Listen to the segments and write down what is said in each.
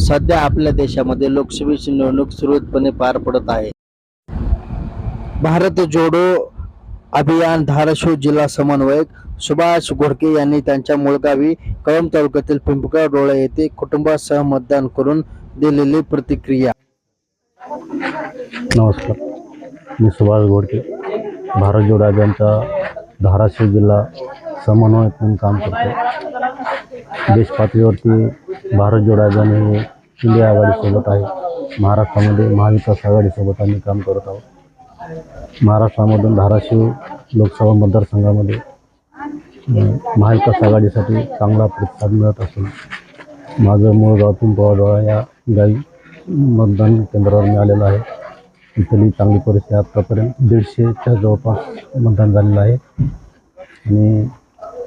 सध्या आपल्या देशामध्ये लोकसभेची निवडणूक सुरळीतपणे पार पडत आहे. भारत जोडो अभियान धाराशिव जिल्हा समन्वयक सुभाष घोडके यांनी त्यांच्या मूळगावी कळम तालुक्यातील पिंपळगाव डोळे येथे कुटुंबासह मतदान करून दिलेली प्रतिक्रिया. नमस्कार. मी सुभाष घोडके भारत जोडो अभियानचा धाराशिव जिल्हा समन्वय म्हणून काम करतो. देश पातळीवरती भारत जोडा अभियान हे इंडिया आघाडीसोबत आहे. महाराष्ट्रामध्ये महाविकास आघाडीसोबत आम्ही काम करत आहोत. महाराष्ट्रामधून धाराशिव लोकसभा मतदारसंघामध्ये महाविकास आघाडीसाठी चांगला प्रतिसाद मिळत असून माझं मूळ गाव पिंपळाडोळा या गावी मतदान केंद्रावर मिळालेलं आहे. इथली चांगली परिस्थिती आत्तापर्यंत दीडशेच्या जवळपास मतदान झालेलं आहे. आणि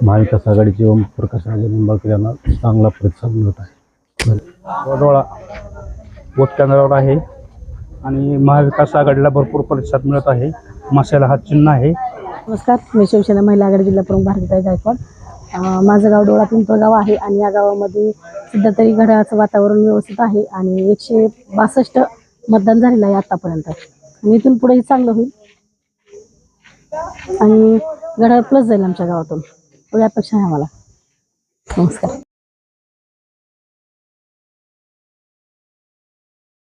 महाविकास आघाडीचे ओम प्रकाश राजे निंबाळकर यांना चांगला प्रतिसाद मिळत आहे. वडोळा बोट केंद्रावर आहे आणि महाविकास आघाडीला भरपूर प्रतिसाद मिळत आहे. माशाला हा चिन्ह आहे. नमस्कार मी शिवसेना महिला आघाडी जिल्हा प्रमुख भारतीताई गायकवाड. माझं गाव डोळा पिंपळगाव आहे आणि या गावामध्ये सध्या तरी घड्याळाचं वातावरण व्यवस्थित आहे आणि एकशे बासष्ट मतदान झालेलं आहे आतापर्यंत. आणि इथून पुढेही चांगलं होईल. आणि घड्याळ प्लस जाईल आमच्या गावातून. एवढी अपेक्षा आहे आम्हाला नमस्कार